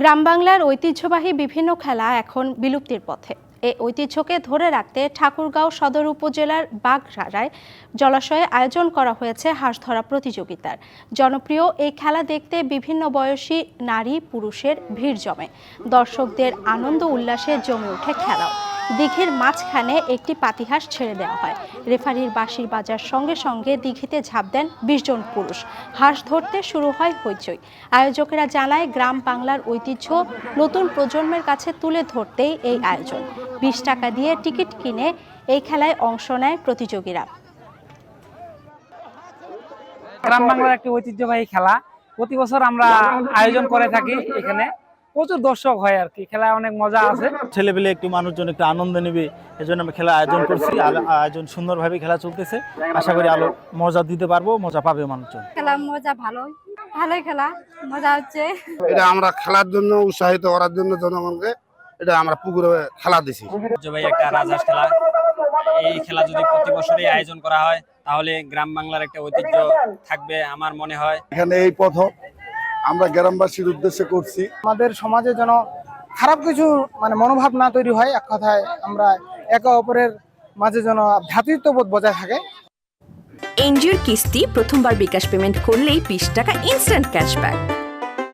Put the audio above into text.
গ্রাম বাংলার ঐতিহ্যবাহী বিভিন্ন খেলা এখন বিলুপ্তির পথে। এই ঐতিহ্যকে ধরে রাখতে ঠাকুরগাঁও সদর উপজেলার বাঘরারায় জলাশয়ে আয়োজন করা হয়েছে হাঁস ধরা প্রতিযোগিতার। জনপ্রিয় এই খেলা দেখতে বিভিন্ন বয়সী নারী পুরুষের ভিড় জমে। দর্শকদের আনন্দ উল্লাসে জমে ওঠে খেলাও। দিঘির মাঝখানে একটি পাতিহাঁস ছেড়ে দেওয়া হয়। রেফারির বাঁশির বাজার সঙ্গে সঙ্গে দিঘিতে ঝাঁপ দেন বিশ জন পুরুষ। হাঁস ধরতে শুরু হয় হইচই। আয়োজকেরা জানায়, গ্রাম বাংলার ঐতিহ্য নতুন প্রজন্মের কাছে তুলে ধরতেই এই আয়োজন। বিশ টাকা দিয়ে টিকিট কিনে এই খেলায় অংশ নেয় প্রতিযোগীরা। গ্রাম বাংলার একটি ঐতিহ্যবাহী খেলা। প্রতি বছর আমরা আয়োজন করে থাকি এখানে। প্রচুর দর্শক হয় আর কি খেলায় অনেক মজা আছে। ছেলেপেলে একটু মানুষজন একটু আনন্দ নেবে এই জন্য আমরা খেলা আয়োজন করছি আর আয়োজন সুন্দরভাবে খেলা চলতেছে। আশা করি আলো মজা দিতে পারব মজা পাবে মানুষজন। খেলা মজা ভালো ভালোই খেলা মজা হচ্ছে। এটা আমরা খেলার জন্য উৎসাহিত করার জন্য জনগণকে এটা আমরা পুকুরে খেলা দিছি। ঐতিহ্যবাহী একটা রাজহাঁস খেলা এই খেলা যদি প্রতি বছরই আয়োজন করা হয় তাহলে গ্রাম বাংলার একটা ঐতিহ্য থাকবে আমার মনে হয়। এখানে এই প্রথম আমরা গ্রামবাসীর উদ্দেশ্যে করছি। আমাদের সমাজে যেন খারাপ কিছু মানে মনোভাব না তৈরি হয় এক কথায় আমরা একে অপরের মাঝে যেন ভ্রাতৃত্ববোধ বজায় থাকে। এনজিওর কিস্তি প্রথমবার বিকাশ পেমেন্ট করলেই বিশ টাকা ইনস্ট্যান্ট ক্যাশব্যাক